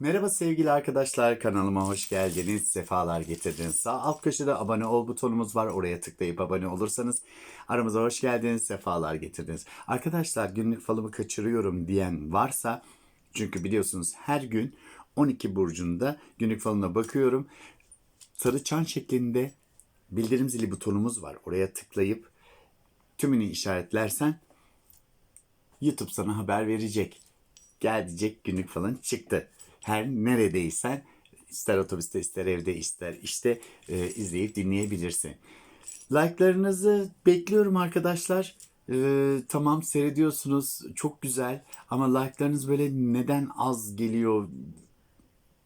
Merhaba sevgili arkadaşlar kanalıma hoş geldiniz. Sefalar getirdiniz. Sağ alt köşede abone ol butonumuz var. Oraya tıklayıp abone olursanız aramıza hoş geldiniz. Sefalar getirdiniz. Arkadaşlar günlük falımı kaçırıyorum diyen varsa çünkü biliyorsunuz her gün 12 burcunda günlük falına bakıyorum. Sarı çan şeklinde bildirim zili butonumuz var. Oraya tıklayıp tümünü işaretlersen YouTube sana haber verecek. Gel diyecek günlük falan çıktı. Her neredeysen ister otobüste ister evde ister işte e, izleyip dinleyebilirsin. Like'larınızı bekliyorum arkadaşlar. E, tamam seyrediyorsunuz çok güzel ama like'larınız böyle neden az geliyor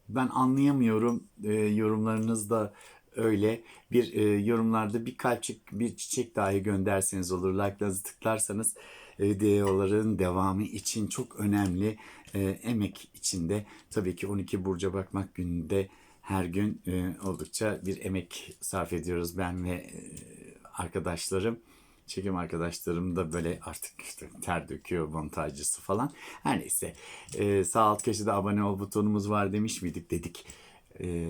ben anlayamıyorum. E, yorumlarınız da öyle. Bir e, yorumlarda bir kalpçik, bir çiçek dahi gönderseniz olur. Like'larınızı tıklarsanız e, videoların devamı için çok önemli e, emek içinde. Tabii ki 12 burca bakmak gününde her gün e, oldukça bir emek sarf ediyoruz ben ve e, arkadaşlarım. Çekim arkadaşlarım da böyle artık işte ter döküyor montajcısı falan. Her neyse e, sağ alt köşede abone ol butonumuz var demiş miydik dedik. E,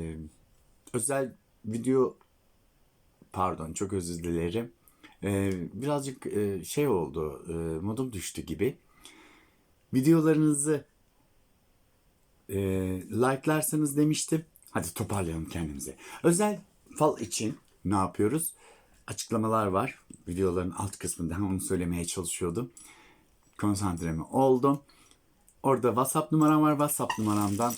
özel video pardon çok özür dilerim. E, birazcık e, şey oldu e, modum düştü gibi. Videolarınızı e, like'larsanız demiştim. Hadi toparlayalım kendimizi. Özel fal için ne yapıyoruz? Açıklamalar var. Videoların alt kısmında onu söylemeye çalışıyordum. Konsantremi oldum. Orada WhatsApp numaram var. WhatsApp numaramdan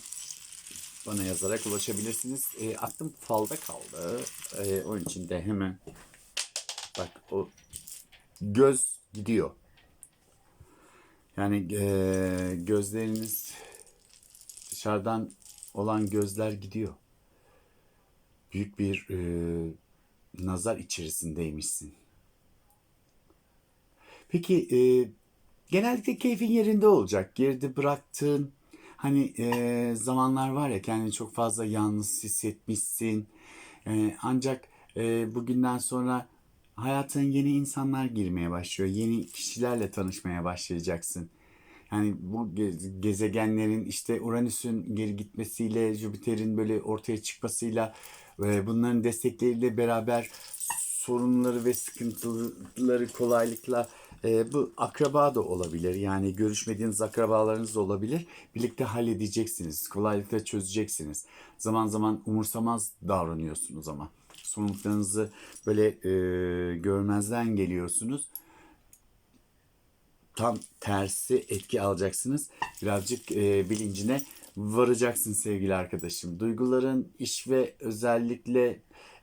bana yazarak ulaşabilirsiniz. E, aklım falda kaldı. E, onun için de hemen bak o göz gidiyor. Yani e, gözleriniz dışarıdan olan gözler gidiyor. Büyük bir e, nazar içerisindeymişsin. Peki e, genellikle keyfin yerinde olacak. Geride bıraktığın hani e, zamanlar var ya kendini çok fazla yalnız hissetmişsin. E, ancak e, bugünden sonra hayatına yeni insanlar girmeye başlıyor. Yeni kişilerle tanışmaya başlayacaksın. Yani bu ge- gezegenlerin işte Uranüs'ün geri gitmesiyle Jüpiter'in böyle ortaya çıkmasıyla ve bunların destekleriyle beraber sorunları ve sıkıntıları kolaylıkla e, bu akraba da olabilir. Yani görüşmediğiniz akrabalarınız da olabilir. Birlikte halledeceksiniz. Kolaylıkla çözeceksiniz. Zaman zaman umursamaz davranıyorsunuz ama. Sorumluluklarınızı böyle e, görmezden geliyorsunuz tam tersi etki alacaksınız. Birazcık e, bilincine varacaksın sevgili arkadaşım. Duyguların iş ve özellikle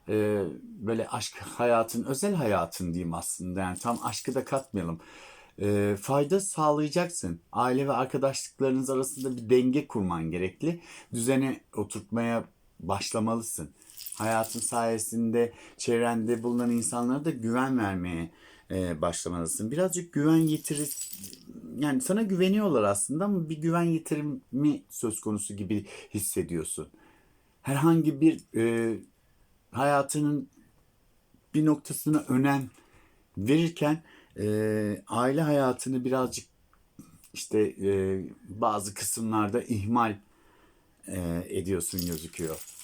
e, böyle aşk hayatın, özel hayatın diyeyim aslında. Yani tam aşkı da katmayalım. E, fayda sağlayacaksın. Aile ve arkadaşlıklarınız arasında bir denge kurman gerekli. Düzene oturtmaya başlamalısın. Hayatın sayesinde çevrende bulunan insanlara da güven vermeye e, başlamalısın. Birazcık güven yetirir yani sana güveniyorlar aslında ama bir güven yitirimi söz konusu gibi hissediyorsun. Herhangi bir e, hayatının bir noktasına önem verirken e, aile hayatını birazcık işte e, bazı kısımlarda ihmal e, ediyorsun gözüküyor.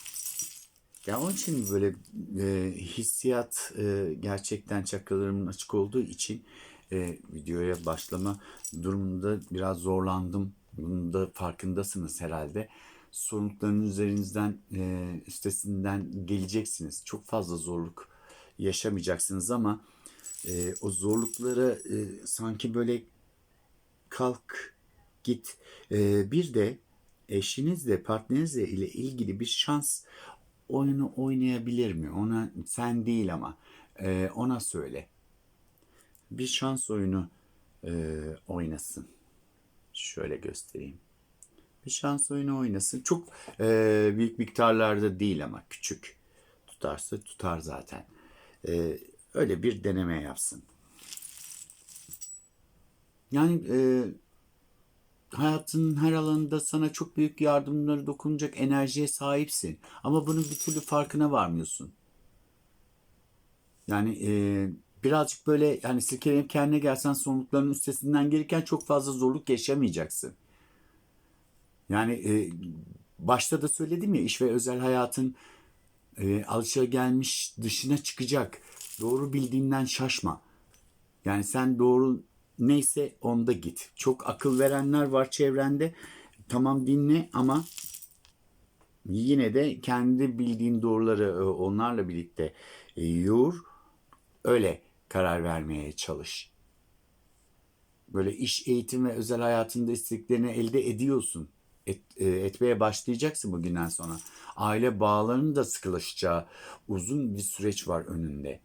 Ya onun için böyle e, hissiyat e, gerçekten çakralarımın açık olduğu için e, videoya başlama durumunda biraz zorlandım. Bunun da farkındasınız herhalde. Sorumlulukların üzerinizden, e, üstesinden geleceksiniz. Çok fazla zorluk yaşamayacaksınız ama e, o zorluklara e, sanki böyle kalk git. E, bir de eşinizle, partnerinizle ile ilgili bir şans oyunu oynayabilir mi? Ona sen değil ama e, ona söyle. Bir şans oyunu e, oynasın. Şöyle göstereyim. Bir şans oyunu oynasın. Çok e, büyük miktarlarda değil ama küçük. Tutarsa tutar zaten. E, öyle bir deneme yapsın. Yani e, hayatının her alanında sana çok büyük yardımları dokunacak enerjiye sahipsin. Ama bunun bir türlü farkına varmıyorsun. Yani e, birazcık böyle yani silkelenip kendine gelsen sorumlulukların üstesinden gelirken çok fazla zorluk yaşamayacaksın. Yani e, başta da söyledim ya iş ve özel hayatın e, alışagelmiş dışına çıkacak. Doğru bildiğinden şaşma. Yani sen doğru neyse onda git. Çok akıl verenler var çevrende. Tamam dinle ama yine de kendi bildiğin doğruları e, onlarla birlikte e, yoğur. Öyle karar vermeye çalış. Böyle iş, eğitim ve özel hayatında isteklerini elde ediyorsun. Et, e, etmeye başlayacaksın bugünden sonra. Aile bağlarının da sıkılaşacağı uzun bir süreç var önünde.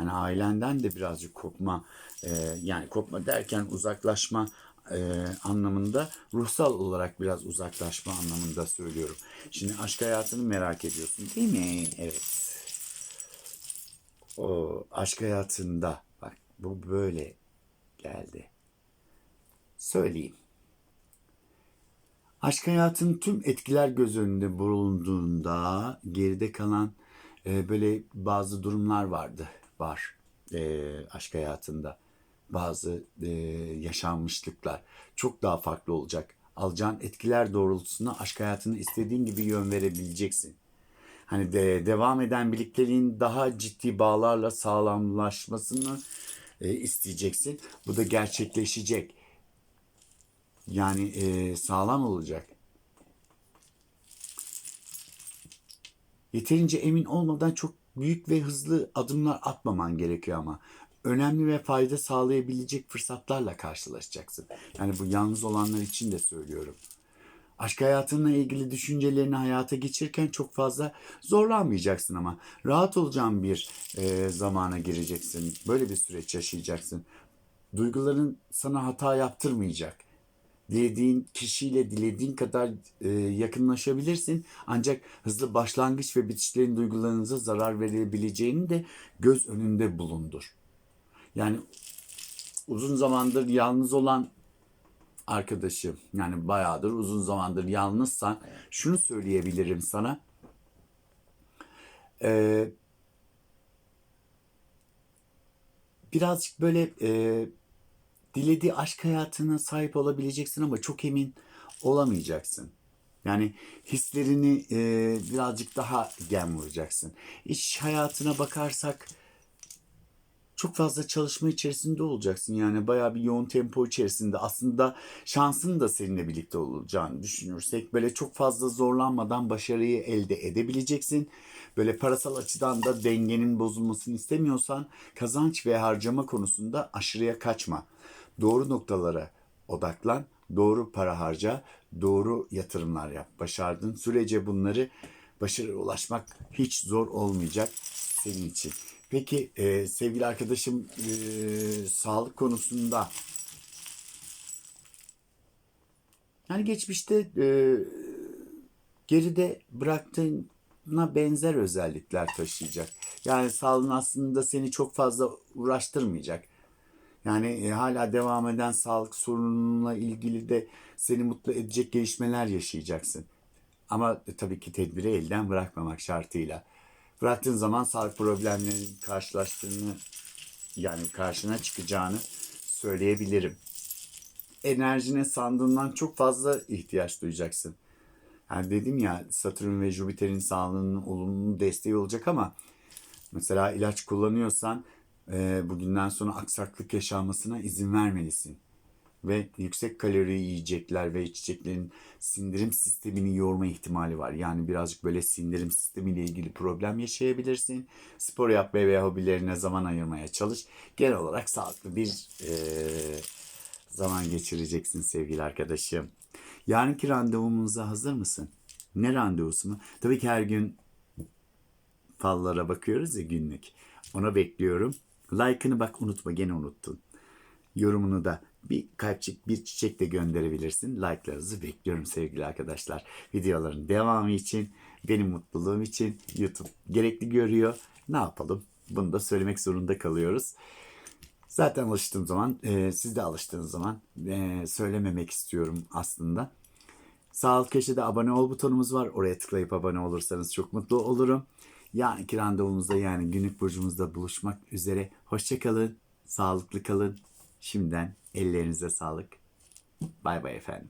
Hani ailenden de birazcık kopma, e, yani kopma derken uzaklaşma e, anlamında ruhsal olarak biraz uzaklaşma anlamında söylüyorum. Şimdi aşk hayatını merak ediyorsun değil mi? Evet. O aşk hayatında bak bu böyle geldi. Söyleyeyim. Aşk hayatın tüm etkiler göz önünde bulunduğunda geride kalan e, böyle bazı durumlar vardı, var e, aşk hayatında. Bazı e, yaşanmışlıklar çok daha farklı olacak. Alacağın etkiler doğrultusunda aşk hayatını istediğin gibi yön verebileceksin. Hani de, devam eden birlikteliğin daha ciddi bağlarla sağlamlaşmasını e, isteyeceksin. Bu da gerçekleşecek. Yani e, sağlam olacak. Yeterince emin olmadan çok büyük ve hızlı adımlar atmaman gerekiyor ama. Önemli ve fayda sağlayabilecek fırsatlarla karşılaşacaksın. Yani bu yalnız olanlar için de söylüyorum. Aşk hayatınla ilgili düşüncelerini hayata geçirirken çok fazla zorlanmayacaksın ama rahat olacağın bir e, zamana gireceksin. Böyle bir süreç yaşayacaksın. Duyguların sana hata yaptırmayacak. Dilediğin kişiyle dilediğin kadar e, yakınlaşabilirsin. Ancak hızlı başlangıç ve bitişlerin duygularınıza zarar verebileceğini de göz önünde bulundur. Yani uzun zamandır yalnız olan arkadaşım yani bayağıdır uzun zamandır yalnızsan şunu söyleyebilirim sana. Ee, birazcık böyle e, dilediği aşk hayatına sahip olabileceksin ama çok emin olamayacaksın. Yani hislerini e, birazcık daha gem vuracaksın. İş hayatına bakarsak çok fazla çalışma içerisinde olacaksın. Yani bayağı bir yoğun tempo içerisinde. Aslında şansın da seninle birlikte olacağını düşünürsek böyle çok fazla zorlanmadan başarıyı elde edebileceksin. Böyle parasal açıdan da dengenin bozulmasını istemiyorsan kazanç ve harcama konusunda aşırıya kaçma. Doğru noktalara odaklan, doğru para harca, doğru yatırımlar yap. Başardığın sürece bunları başarıya ulaşmak hiç zor olmayacak senin için. Peki e, sevgili arkadaşım e, sağlık konusunda yani geçmişte e, geride bıraktığına benzer özellikler taşıyacak. Yani sağlığın aslında seni çok fazla uğraştırmayacak. Yani e, hala devam eden sağlık sorununla ilgili de seni mutlu edecek gelişmeler yaşayacaksın. Ama e, tabii ki tedbiri elden bırakmamak şartıyla. Bıraktığın zaman sağlık problemlerinin karşılaştığını yani karşına çıkacağını söyleyebilirim. Enerjine sandığından çok fazla ihtiyaç duyacaksın. Yani dedim ya Satürn ve Jüpiter'in sağlığının olumlu desteği olacak ama mesela ilaç kullanıyorsan e, bugünden sonra aksaklık yaşanmasına izin vermelisin. Ve yüksek kalori yiyecekler ve içeceklerin sindirim sistemini yorma ihtimali var. Yani birazcık böyle sindirim sistemiyle ilgili problem yaşayabilirsin. Spor yapmaya ve hobilerine zaman ayırmaya çalış. Genel olarak sağlıklı bir e, zaman geçireceksin sevgili arkadaşım. Yarınki randevumuza hazır mısın? Ne randevusu mu? Tabii ki her gün fallara bakıyoruz ya günlük. Ona bekliyorum. Like'ını bak unutma gene unuttun. Yorumunu da bir kalpçik bir çiçek de gönderebilirsin. Like'larınızı bekliyorum sevgili arkadaşlar. Videoların devamı için, benim mutluluğum için YouTube gerekli görüyor. Ne yapalım? Bunu da söylemek zorunda kalıyoruz. Zaten alıştığım zaman, e, siz de alıştığınız zaman e, söylememek istiyorum aslında. Sağ alt köşede abone ol butonumuz var. Oraya tıklayıp abone olursanız çok mutlu olurum. Yarınki randevumuzda yani günlük burcumuzda buluşmak üzere. Hoşçakalın, sağlıklı kalın. Şimdiden ellerinize sağlık. Bay bay efendim.